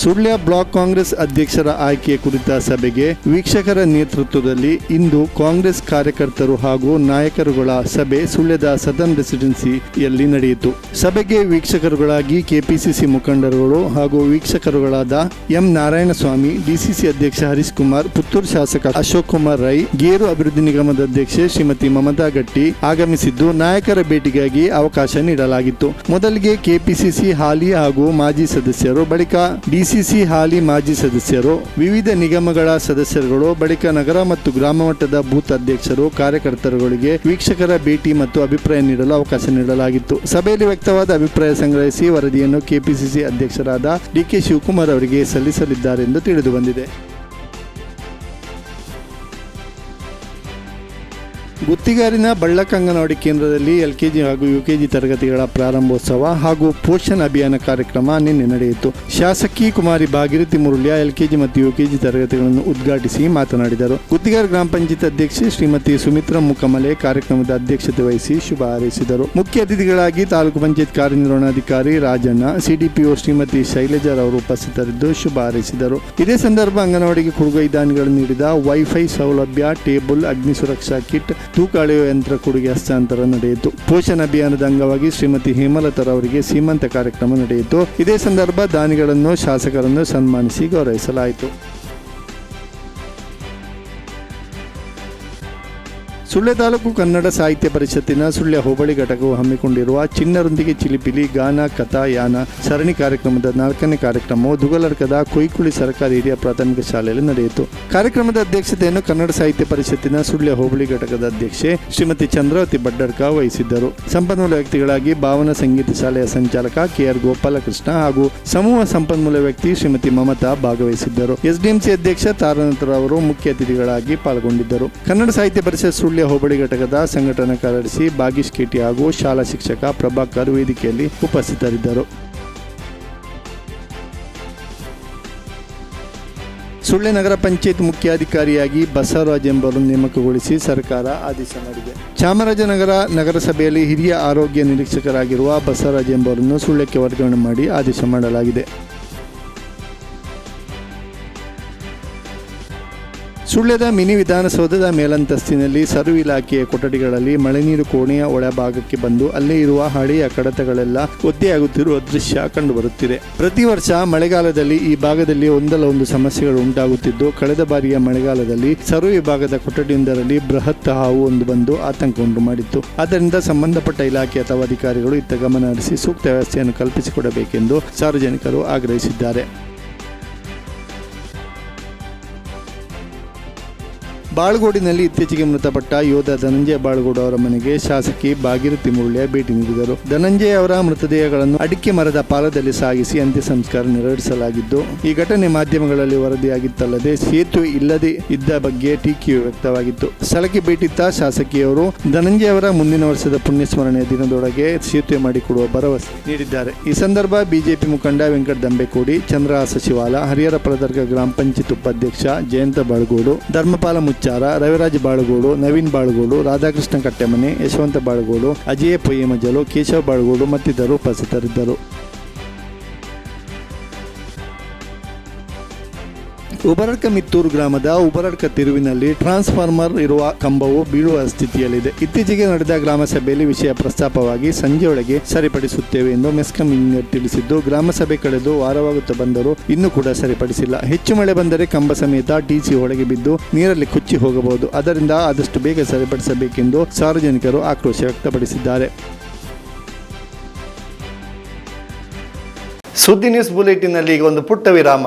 Sullia block Congress ಅಧ್ಯಕ್ಷರ ಆಯ್ಕೆ ಕುರಿತ ಸಭೆಗೆ ವೀಕ್ಷಕರ ನೇತೃತ್ವದಲ್ಲಿ ಇಂದು ಕಾಂಗ್ರೆಸ್ ಕಾರ್ಯಕರ್ತರು ಹಾಗೂ ನಾಯಕರುಗಳ ಸಭೆ ಸುಳ್ಯದ ಸದನ್ ರೆಸಿಡೆನ್ಸಿಯಲ್ಲಿ ನಡೆಯಿತು. ಸಭೆಗೆ ವೀಕ್ಷಕರುಗಳಾಗಿ ಕೆಪಿಸಿಸಿ ಮುಖಂಡರುಗಳು ಹಾಗೂ ವೀಕ್ಷಕರುಗಳಾದ ಎಂ ನಾರಾಯಣಸ್ವಾಮಿ, ಡಿಸಿಸಿ ಅಧ್ಯಕ್ಷ ಹರೀಶ್ ಕುಮಾರ್ ಪುತ್ತೂರು ಶಾಸಕ ಅಶೋಕ್ ಕುಮಾರ್ ರೈ, ಗೇರು ಅಭಿವೃದ್ಧಿ ನಿಗಮದ ಅಧ್ಯಕ್ಷೆ ಶ್ರೀಮತಿ ಮಮತಾ ಗಟ್ಟಿ ಆಗಮಿಸಿದ್ದು ನಾಯಕರ ಭೇಟಿಗಾಗಿ ಅವಕಾಶ ನೀಡಲಾಗಿತ್ತು. ಮೊದಲಿಗೆ ಕೆಪಿಸಿಸಿ ಹಾಲಿ ಹಾಗೂ ಮಾಜಿ ಸದಸ್ಯರು, ಬಳಿಕ ಡಿಸಿಸಿ ಹಾಲಿ ಮಾಜಿ ಸದಸ್ಯರು, ವಿವಿಧ ನಿಗಮಗಳ ಸದಸ್ಯರುಗಳು, ಬಳಿಕ ನಗರ ಮತ್ತು ಗ್ರಾಮ ಮಟ್ಟದ ಬೂತ್ ಅಧ್ಯಕ್ಷರು, ಕಾರ್ಯಕರ್ತರುಗಳಿಗೆ ವೀಕ್ಷಕರ ಭೇಟಿ ಮತ್ತು ಅಭಿಪ್ರಾಯ ನೀಡಲು ಅವಕಾಶ ನೀಡಲಾಗಿತ್ತು. ಸಭೆಯಲ್ಲಿ ವ್ಯಕ್ತವಾದ ಅಭಿಪ್ರಾಯ ಸಂಗ್ರಹಿಸಿ ವರದಿಯನ್ನು ಕೆಪಿಸಿಸಿ ಅಧ್ಯಕ್ಷರಾದ ಡಿಕೆ ಶಿವಕುಮಾರ್ ಅವರಿಗೆ ಸಲ್ಲಿಸಲಿದ್ದಾರೆ ಎಂದು ತಿಳಿದು ಗುತ್ತಿಗಾರಿನ ಬಳ್ಳಕಂಗನವಾಡಿ ಕೇಂದ್ರದಲ್ಲಿ ಎಲ್ಕೆಜಿ ಹಾಗೂ ಯುಕೆಜಿ ತರಗತಿಗಳ ಪ್ರಾರಂಭೋತ್ಸವ ಹಾಗೂ ಪೋಷಣ್ ಅಭಿಯಾನ ಕಾರ್ಯಕ್ರಮ ನಿನ್ನೆ ನಡೆಯಿತು. ಶಾಸಕಿ ಕುಮಾರಿ ಭಾಗೀರಥಿ ಮುರುಳ್ಯ ಎಲ್ಕೆಜಿ ಮತ್ತು ಯುಕೆಜಿ ತರಗತಿಗಳನ್ನು ಉದ್ಘಾಟಿಸಿ ಮಾತನಾಡಿದರು. ಗುತ್ತಿಗಾರ ಗ್ರಾಮ ಪಂಚಾಯತ್ ಅಧ್ಯಕ್ಷೆ ಶ್ರೀಮತಿ ಸುಮಿತ್ರಾ ಮುಖಮಲೆ ಕಾರ್ಯಕ್ರಮದ ಅಧ್ಯಕ್ಷತೆ ವಹಿಸಿ ಶುಭ ಹಾರೈಸಿದರು. ಮುಖ್ಯ ಅತಿಥಿಗಳಾಗಿ ತಾಲೂಕು ಪಂಚಾಯತ್ ಕಾರ್ಯನಿರ್ವಹಣಾಧಿಕಾರಿ ರಾಜಣ್ಣ, ಸಿಡಿಪಿಒ ಶ್ರೀಮತಿ ಶೈಲಜಾ ಅವರು ಉಪಸ್ಥಿತರಿದ್ದು ಶುಭ ಹಾರೈಸಿದರು. ಇದೇ ಸಂದರ್ಭ ಅಂಗನವಾಡಿಗೆ ಕೊಡುಗೈ ದಾನಿಗಳು ನೀಡಿದ ವೈಫೈ ಸೌಲಭ್ಯ, ಟೇಬಲ್ ಅಗ್ನಿ ಸುರಕ್ಷಾ ಕಿಟ್ ತೂಕ ಅಳೆಯುವ ಯಂತ್ರ ಕೊಡುಗೆ ಹಸ್ತಾಂತರ ನಡೆಯಿತು. ಪೋಷಣ ಅಭಿಯಾನದ ಅಂಗವಾಗಿ ಶ್ರೀಮತಿ ಹೇಮಲತರ ಅವರಿಗೆ ಸೀಮಂತ ಕಾರ್ಯಕ್ರಮ ನಡೆಯಿತು. ಇದೇ ಸಂದರ್ಭ ದಾನಿಗಳನ್ನು ಶಾಸಕರನ್ನು ಸನ್ಮಾನಿಸಿ ಗೌರವಿಸಲಾಯಿತು. ಸುಳ್ಯ ತಾಲೂಕು ಕನ್ನಡ ಸಾಹಿತ್ಯ ಪರಿಷತ್ತಿನ ಸುಳ್ಯ ಹೋಬಳಿ ಘಟಕವು ಹಮ್ಮಿಕೊಂಡಿರುವ ಚಿನ್ನರೊಂದಿಗೆ ಚಿಲಿಪಿಲಿ ಗಾನ, ಕಥಾ, ಯಾನ, ಸರಣಿ ಕಾರ್ಯಕ್ರಮದ ನಾಲ್ಕನೇ ಕಾರ್ಯಕ್ರಮವು ದುಗಲರ್ಕದ ಕುಯ್ಕುಳಿ ಸರ್ಕಾರಿ ಹಿರಿಯ ಪ್ರಾಥಮಿಕ ಶಾಲೆಯಲ್ಲಿ ನಡೆಯಿತು. ಕಾರ್ಯಕ್ರಮದ ಅಧ್ಯಕ್ಷತೆಯನ್ನು ಕನ್ನಡ ಸಾಹಿತ್ಯ ಪರಿಷತ್ತಿನ ಸುಳ್ಯ ಹೋಬಳಿ ಘಟಕದ ಅಧ್ಯಕ್ಷೆ ಶ್ರೀಮತಿ ಚಂದ್ರಾವತಿ ಬಡ್ಡರ್ಕ ವಹಿಸಿದ್ದರು. ಸಂಪನ್ಮೂಲ ವ್ಯಕ್ತಿಗಳಾಗಿ ಭಾವನಾ ಸಂಗೀತ ಶಾಲೆಯ ಸಂಚಾಲಕ ಕೆಆರ್ ಗೋಪಾಲಕೃಷ್ಣ ಹಾಗೂ ಸಮೂಹ ಸಂಪನ್ಮೂಲ ವ್ಯಕ್ತಿ ಶ್ರೀಮತಿ ಮಮತಾ ಭಾಗವಹಿಸಿದ್ದರು. ಎಸ್ಡಿಎಂಸಿ ಅಧ್ಯಕ್ಷ ತಾರನಾಥ್ ಅವರು ಮುಖ್ಯ ಅತಿಥಿಗಳಾಗಿ ಪಾಲ್ಗೊಂಡಿದ್ದರು. ಕನ್ನಡ ಸಾಹಿತ್ಯ ಪರಿಷತ್ ಸುಳ್ಯ ಹೋಬಳಿ ಘಟಕದ ಸಂಘಟನಾ ಕಾರ್ಯದರ್ಶಿ ಭಾಗೀಶ್ ಕೆಟಿ ಹಾಗೂ ಶಾಲಾ ಶಿಕ್ಷಕ ಪ್ರಭಾಕರ್ ವೇದಿಕೆಯಲ್ಲಿ ಉಪಸ್ಥಿತರಿದ್ದರು. ಸುಳ್ಳೆ ನಗರ ಪಂಚಾಯತ್ ಮುಖ್ಯಾಧಿಕಾರಿಯಾಗಿ ಬಸವರಾಜ್ ಎಂಬರನ್ನು ನೇಮಕಗೊಳಿಸಿ ಸರ್ಕಾರ ಆದೇಶ ಮಾಡಿದೆ. ಚಾಮರಾಜನಗರ ನಗರಸಭೆಯಲ್ಲಿ ಹಿರಿಯ ಆರೋಗ್ಯ ನಿರೀಕ್ಷಕರಾಗಿರುವ ಬಸವರಾಜ್ ಎಂಬರನ್ನು ಸುಳ್ಯಕ್ಕೆ ವರ್ಗಾವಣೆ ಮಾಡಿ ಆದೇಶ ಮಾಡಲಾಗಿದೆ. ಸುಳ್ಯದ ಮಿನಿ ವಿಧಾನಸೌಧದ ಮೇಲಂತಸ್ತಿನಲ್ಲಿ ಸರ್ವ್ ಇಲಾಖೆಯ ಕೊಠಡಿಗಳಲ್ಲಿ ಮಳೆನೀರು ಕೋಣೆಯ ಒಳಭಾಗಕ್ಕೆ ಬಂದು ಅಲ್ಲಿ ಇರುವ ಹಳೆಯ ಕಡತಗಳೆಲ್ಲ ಒದ್ದೆಯಾಗುತ್ತಿರುವ ದೃಶ್ಯ ಕಂಡುಬರುತ್ತಿದೆ. ಪ್ರತಿ ವರ್ಷ ಮಳೆಗಾಲದಲ್ಲಿ ಈ ಭಾಗದಲ್ಲಿ ಒಂದಲ್ಲ ಒಂದು ಸಮಸ್ಯೆಗಳು ಉಂಟಾಗುತ್ತಿದ್ದು, ಕಳೆದ ಬಾರಿಯ ಮಳೆಗಾಲದಲ್ಲಿ ಸರ್ವ್ ವಿಭಾಗದ ಕೊಠಡಿಯೊಂದರಲ್ಲಿ ಬೃಹತ್ ಹಾವು ಒಂದು ಬಂದು ಆತಂಕ ಉಂಟು ಮಾಡಿತ್ತು. ಆದ್ದರಿಂದ ಸಂಬಂಧಪಟ್ಟ ಇಲಾಖೆ ಅಥವಾ ಅಧಿಕಾರಿಗಳು ಇತ್ತ ಗಮನ ಹರಿಸಿ ಸೂಕ್ತ ವ್ಯವಸ್ಥೆಯನ್ನು ಕಲ್ಪಿಸಿಕೊಡಬೇಕೆಂದು ಸಾರ್ವಜನಿಕರು ಆಗ್ರಹಿಸಿದ್ದಾರೆ. ಬಾಳ್ಗೋಡಿನಲ್ಲಿ ಇತ್ತೀಚೆಗೆ ಮೃತಪಟ್ಟ ಯೋಧ ಧನಂಜಯ ಬಾಳ್ಗೋಡು ಅವರ ಮನೆಗೆ ಶಾಸಕಿ ಬಾಗಿರು ಮುರುಳ್ಯ ಭೇಟಿ ನೀಡಿದರು. ಧನಂಜಯ ಅವರ ಮೃತದೇಹಗಳನ್ನು ಅಡಿಕೆ ಮರದ ಪಾಲದಲ್ಲಿ ಸಾಗಿಸಿ ಅಂತ್ಯ ಸಂಸ್ಕಾರ ನೆರವೇರಿಸಲಾಗಿದ್ದು, ಈ ಘಟನೆ ಮಾಧ್ಯಮಗಳಲ್ಲಿ ವರದಿಯಾಗಿತ್ತಲ್ಲದೆ ಸೇತುವೆ ಇಲ್ಲದೆ ಇದ್ದ ಬಗ್ಗೆ ಟೀಕೆಯು ವ್ಯಕ್ತವಾಗಿತ್ತು. ಸ್ಥಳಕ್ಕೆ ಭೇಟಿತ್ತ ಶಾಸಕಿಯವರು ಧನಂಜಯ ಅವರ ಮುಂದಿನ ವರ್ಷದ ಪುಣ್ಯಸ್ಮರಣೆಯ ದಿನದೊಳಗೆ ಸೇತುವೆ ಮಾಡಿಕೊಡುವ ಭರವಸೆ ನೀಡಿದ್ದಾರೆ. ಈ ಸಂದರ್ಭ ಬಿಜೆಪಿ ಮುಖಂಡ ವೆಂಕಟ ದಂಬೆಕೋಡಿ ಚಂದ್ರ ಸಚಿವಾಲ ಹರಿಹರ ಪ್ರದರ್ಗ ಗ್ರಾಮ ಪಂಚಾಯತ್ ಉಪಾಧ್ಯಕ್ಷ ಜಯಂತ ಬಾಳ್ಗೋಡು, ಧರ್ಮಪಾಲ ಮುಚ್ಚಾರ ರವಿರಾಜ್ ಬಾಳಗೋಡು, ನವೀನ್ ಬಾಳಗೋಡು, ರಾಧಾಕೃಷ್ಣ ಕಟ್ಟೆಮನೆ, ಯಶವಂತ ಬಾಳಗೋಡು, ಅಜಯ ಪೊಯ್ಯಮಜಲು ಕೇಶವ ಬಾಳಗೋಡು ಮತ್ತಿತರರು ಉಪಸ್ಥಿತರಿದ್ದರು. ಉಬರಡ್ಕ ಮಿತ್ತೂರು ಗ್ರಾಮದ ಉಬರಡ್ಕ ತಿರುವಿನಲ್ಲಿ ಟ್ರಾನ್ಸ್ಫಾರ್ಮರ್ ಇರುವ ಕಂಬವು ಬೀಳುವ ಸ್ಥಿತಿಯಲ್ಲಿದೆ. ಇತ್ತೀಚೆಗೆ ನಡೆದ ಗ್ರಾಮ ಸಭೆಯಲ್ಲಿ ವಿಷಯ ಪ್ರಸ್ತಾಪವಾಗಿ ಸಂಜೆಯೊಳಗೆ ಸರಿಪಡಿಸುತ್ತೇವೆ ಎಂದು ಮೆಸ್ಕಾಂ ಇಂಜಿನಿಯರ್ ತಿಳಿಸಿದ್ದು, ಗ್ರಾಮ ಸಭೆ ಕಳೆದು ವಾರವಾಗುತ್ತಾ ಬಂದರೂ ಇನ್ನೂ ಕೂಡ ಸರಿಪಡಿಸಿಲ್ಲ. ಹೆಚ್ಚು ಮಳೆ ಬಂದರೆ ಕಂಬ ಸಮೇತ ಟಿಸಿ ಒಳಗೆ ಬಿದ್ದು ನೀರಲ್ಲಿ ಕೊಚ್ಚಿ ಹೋಗಬಹುದು. ಅದರಿಂದ ಆದಷ್ಟು ಬೇಗ ಸರಿಪಡಿಸಬೇಕೆಂದು ಸಾರ್ವಜನಿಕರು ಆಕ್ರೋಶ ವ್ಯಕ್ತಪಡಿಸಿದ್ದಾರೆ. ಸುದ್ದಿ ನ್ಯೂಸ್ ಬುಲೆಟಿನಲ್ಲಿ ಈಗ ಒಂದು ಪುಟ್ಟ ವಿರಾಮ.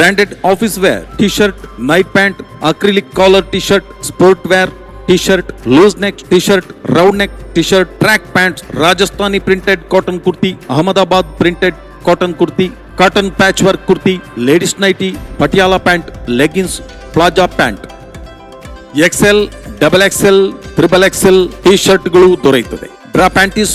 Branded office wear T shirt night pant acrylic collar T shirt sport wear T shirt loose neck T shirt round neck T shirt track pants Rajasthani printed cotton kurti Ahmedabad printed cotton kurti cotton patch work kurti ladies nightie Patiala pant leggings palazzo pant XL double XL triple XL T ಶರ್ಟ್ಗಳು ದೊರೆಯುತ್ತದೆ. Draw panties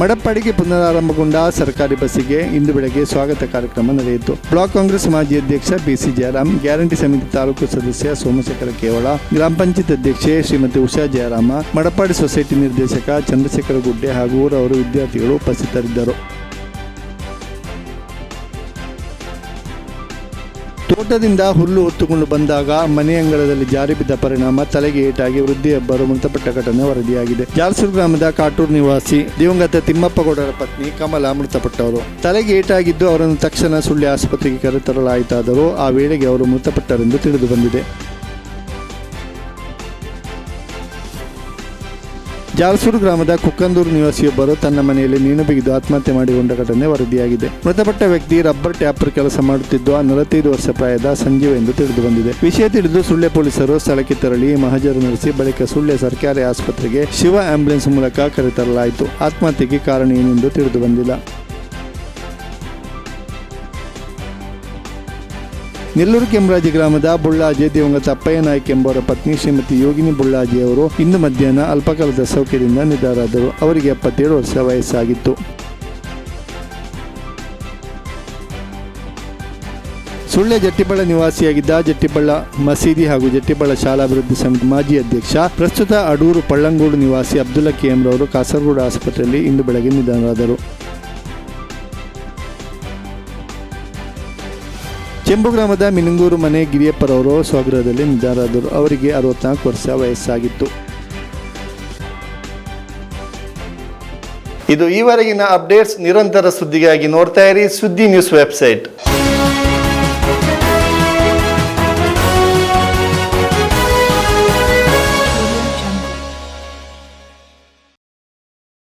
ಮಡಪ್ಪಾಡಿಗೆ ಪುನರಾರಂಭಗೊಂಡ ಸರ್ಕಾರಿ ಬಸ್ಸಿಗೆ ಇಂದು ಬೆಳಗ್ಗೆ ಸ್ವಾಗತ ಕಾರ್ಯಕ್ರಮ ನಡೆಯಿತು. Block Congress ಮಾಜಿ ಅಧ್ಯಕ್ಷ ಬಿಸಿ ಜಯರಾಮ್, ಗ್ಯಾರಂಟಿ ಸಮಿತಿ ತಾಲೂಕು ಸದಸ್ಯ ಸೋಮಶೇಖರ ಕೇವಳ, ಗ್ರಾಮ ಪಂಚಾಯತ್ ಅಧ್ಯಕ್ಷೆ ಶ್ರೀಮತಿ ಉಷಾ ಜಯರಾಮ ಮಡಪ್ಪಾಡಿ ಸೊಸೈಟಿ ನಿರ್ದೇಶಕ ಚಂದ್ರಶೇಖರ ಗುಡ್ಡೆ ಹಾಗೂ ಊರವರು ವಿದ್ಯಾರ್ಥಿಗಳು ಉಪಸ್ಥಿತರಿದ್ದರು. ತೋಟದಿಂದ ಹುಲ್ಲು ಹೊತ್ತುಕೊಂಡು ಬಂದಾಗ ಮನೆಯಂಗಳದಲ್ಲಿ ಜಾರಿ ಬಿದ್ದ ಪರಿಣಾಮ ತಲೆಗೆ ಏಟಾಗಿ ವೃದ್ಧಿಯೊಬ್ಬರು ಮೃತಪಟ್ಟ ಘಟನೆ ವರದಿಯಾಗಿದೆ. ಜಾಲ್ಸೂರು ಗ್ರಾಮದ ಕಾಟೂರು ನಿವಾಸಿ ದಿವಂಗತ ತಿಮ್ಮಪ್ಪಗೌಡರ ಪತ್ನಿ ಕಮಲ ಮೃತಪಟ್ಟವರು. ತಲೆಗೆ ಏಟಾಗಿದ್ದು ಅವರನ್ನು ತಕ್ಷಣ ಸುಳ್ಳಿ ಆಸ್ಪತ್ರೆಗೆ ಕರೆತರಲಾಯಿತಾದರೂ ಆ ವೇಳೆಗೆ ಅವರು ಮೃತಪಟ್ಟರೆಂದು ತಿಳಿದು ಬಂದಿದೆ. ಜಾಲ್ಸೂರು ಗ್ರಾಮದ ಕುಕ್ಕಂದೂರು ನಿವಾಸಿಯೊಬ್ಬರು ತನ್ನ ಮನೆಯಲ್ಲಿ ನೇಣು ಬಿಗಿದು ಆತ್ಮಹತ್ಯೆ ಮಾಡಿಕೊಂಡ ಘಟನೆ ವರದಿಯಾಗಿದೆ. ಮೃತಪಟ್ಟ ವ್ಯಕ್ತಿ ರಬ್ಬರ್ ಟ್ಯಾಪರ್ ಕೆಲಸ ಮಾಡುತ್ತಿದ್ದು ನಲವತ್ತೈದು ವರ್ಷ ಪ್ರಾಯದ ಸಂಜೀವ ಎಂದು ತಿಳಿದು ಬಂದಿದೆ. ವಿಷಯ ತಿಳಿದು ಸುಳ್ಯ ಪೊಲೀಸರು ಸ್ಥಳಕ್ಕೆ ತೆರಳಿ ಮಹಜರು ನಡೆಸಿ ಬಳಿಕ ಸುಳ್ಯ ಸರ್ಕಾರಿ ಆಸ್ಪತ್ರೆಗೆ ಶಿವ ಆಂಬ್ಯುಲೆನ್ಸ್ ಮೂಲಕ ಕರೆತರಲಾಯಿತು ಆತ್ಮಹತ್ಯೆಗೆ ಕಾರಣ ಏನೆಂದು ತಿಳಿದು ಬಂದಿಲ್ಲ. ನೆಲ್ಲೂರು ಕೆಂಬರಾಜಿ ಗ್ರಾಮದ ಬುಳ್ಳಾಜೆ ದಿವಂಗತ ಅಪ್ಪಯ್ಯ ನಾಯ್ಕ ಎಂಬುವರ ಪತ್ನಿ ಶ್ರೀಮತಿ ಯೋಗಿನಿ ಬುಳ್ಳಾಜಿ ಅವರು ಇಂದು ಮಧ್ಯಾಹ್ನ ಅಲ್ಪಕಾಲದ ಸೌಖ್ಯದಿಂದ ನಿಧನರಾದರು. ಅವರಿಗೆ ಎಪ್ಪತ್ತೇಳು ವರ್ಷ ವಯಸ್ಸಾಗಿತ್ತು. ಸುಳ್ಯ ಜಟ್ಟಿಬಳ್ಳ ನಿವಾಸಿಯಾಗಿದ್ದ ಜಟ್ಟಿಬಳ್ಳ ಮಸೀದಿ ಹಾಗೂ ಜಟ್ಟಿಬಳ್ಳ ಶಾಲಾ ಅಭಿವೃದ್ಧಿ ಸಮಿತಿ ಮಾಜಿ ಅಧ್ಯಕ್ಷ, ಪ್ರಸ್ತುತ ಅಡೂರು ಪಳ್ಳಂಗೂಡು ನಿವಾಸಿ ಅಬ್ದುಲ್ಲಾ ಕೆಎಂ ರವರು ಕಾಸರಗೋಡು ಆಸ್ಪತ್ರೆಯಲ್ಲಿ ಇಂದು ಬೆಳಗ್ಗೆ ನಿಧನರಾದರು. ಚೆಂಬು ಗ್ರಾಮದ ಮಿನುಂಗೂರು ಮನೆ ಗಿರಿಯಪ್ಪರವರು ಸ್ವಗೃಹದಲ್ಲಿ ನಿಧನರಾದರು. ಅವರಿಗೆ ಅರವತ್ನಾಲ್ಕು ವರ್ಷ ವಯಸ್ಸಾಗಿತ್ತು. ಇದು ಈವರೆಗಿನ ಅಪ್ಡೇಟ್ಸ್ ನಿರಂತರ ಸುದ್ದಿಗಾಗಿ ನೋಡ್ತಾ ಇರಿ ಸುದ್ದಿ ನ್ಯೂಸ್ ವೆಬ್ಸೈಟ್.